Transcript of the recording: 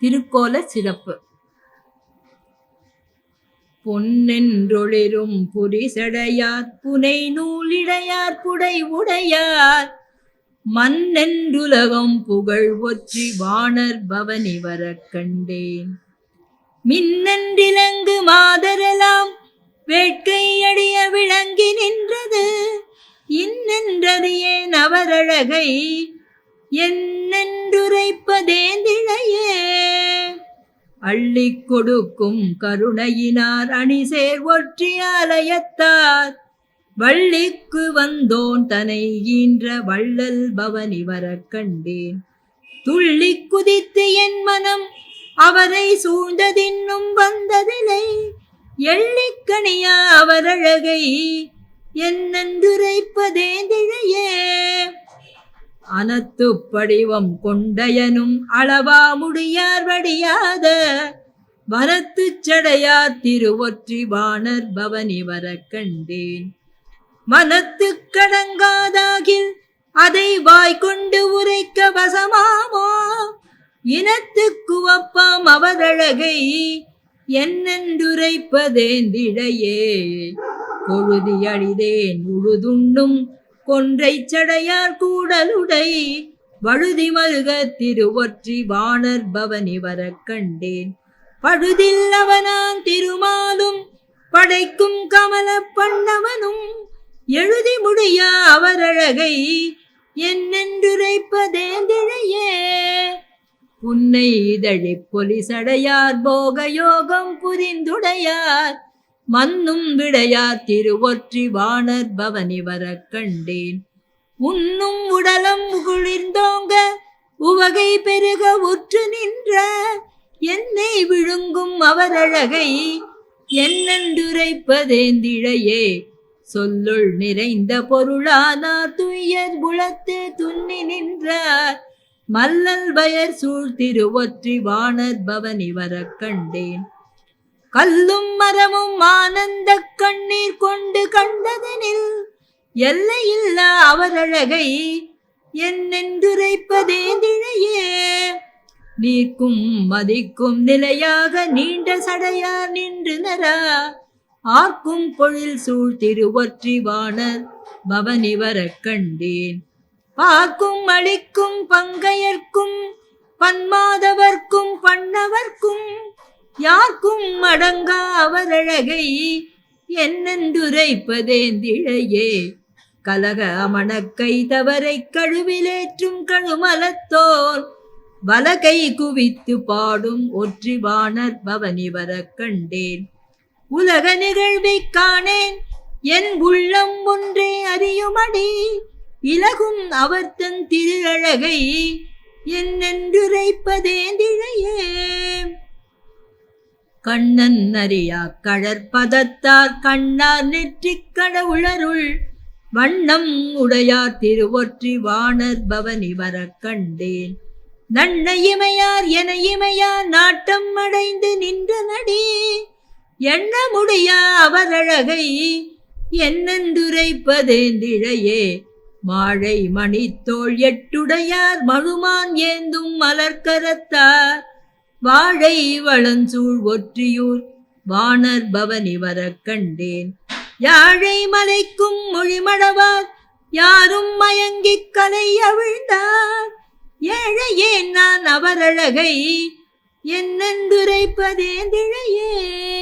திருக்கோல சிறப்பு. பொன்னென்றொளிரும் புரிசடையார் புனை நூலிடையார் புடை உடையார். மண்ணென்றுலகம் புகழ் ஒற்றி வாணர் பவனி வரக் கண்டேன். மின்னன்றிலங்கு மாதரெல்லாம் வேட்கை அடிய விளங்கி நின்றது. இன்னென்றது ஏன் அவரழகை என்னென்றுரைப்பதேந்திழையே. அள்ளி கொடுக்கும் கருணையினார் அணிசேர் ஒற்றி ஆலயத்தார். வள்ளிக்கு வந்தோன் தனை ஈன்ற வள்ளல் பவனி வரக் கண்டேன். துள்ளி குதித்து என் மனம் அவரை சூழ்ந்ததின்னும் வந்ததில்லை. எள்ளிக்கணியா அவரழகை என்னென்றுரைப்பதேந்திழையே. அனத்து படிவம் கொண்டயனும் அளவா முடியார் வடியாத வரத்து சடையார் திருவொற்றி வாணர் பவனி வர கண்டேன். மனத்து கடங்காதாகில் அதை வாய்க்கொண்டு உரைக்க வசமாமோ? இனத்துக்குவப்பாம் அவரழகை என்னென்றுரைப்பதேந்திழையே? பொழுதி அழிதேன் உழுதுண்டும் கொன்றை சடையார் கூடலுடை வழுதி மருக திருவொற்றி வாணர் பவனி வர கண்டேன். பழுதில் அவனான் திருமாலும் படைக்கும் கமல பண்ணவனும் எழுதி முடியா அவரழகை என்னென்றுரைப்பதேந்திழையே உன்னை இதழிப் பொலிசடையார் போக யோகம் புரிந்துடையார் மன்னும் விடையார் திருவொற்றி வாணர் பவனி வர கண்டேன். உன்னும் உடலம் குளிர்ந்தோங்க உவகை பெருக உற்று நின்ற என்னை விழுங்கும் அவரழகை என்னென்றுரைப்பதேந்திழையே சொல்லுள் நிறைந்த பொருளானார் துயர் குலத்து துண்ணி நின்றார். மல்லல் பயர் சூழ் திருவொற்றி வாணர் பவனி வர கண்டேன். கல்லும் மரமும் ஆனந்த கண்ணீர் கொண்டு கண்டதனில் எல்லையில்லா அவரழகை என்னென்றுரைப்பதேந்திழையே நீர்க்கும் மதிக்கும் நிலையாக நீண்ட சடையார் நின்று நரா ஆர்க்கும் பொழில் சூழ் திருவற்றி வாணர் பவனி கண்டேன். பார்க்கும் அளிக்கும் பங்கையர்க்கும் பன்மாதவர்க்கும் பண்ணவர்க்கும் யார்க்கும் அடங்கா அவரழகை? என்னென்றுரைப்பதேந்திழையே கலக அமணக்கை தவறை கழுவிலேற்றும் கழுமலத்தோர் வலகை குவித்து பாடும் ஒற்றி வாணர் பவனி வர கண்டேன். உலக நிகழ்வைக் காணேன் என் உள்ளம் ஒன்றே அறியுமடி. இலகும் அவர் தன் திருஅழகை என்னென்றுரைப்பதேந்திழையே? கண்ணன் அறியா கழற்பதத்தார் கண்ணார் நெற்றிக் கடவுளருள். வண்ணம் உடையார் திருவொற்றி வாணர் பவனி வரக் கண்டேன். நன்ன இமையார் என இமையார் நாட்டம் அடைந்து நின்ற நடி. எண்ண முடியா அவரழகை? என்னென்றுரைப்பதேந்திழையே மாழை மணித்தோள் எட்டுடையார் மழுமான் ஏந்தும் மலர்கரத்தார். வாழை வளஞ்சூழ் ஒற்றியூர் வானர் பவனி வரக் கண்டேன். யாழை மலைக்கும் மொழிமடவார் யாரும் மயங்கிக் கலை அவிழ்ந்தார். ஏழையே நான் அவரழகை என்னென்றுரைப்பதே திழையே.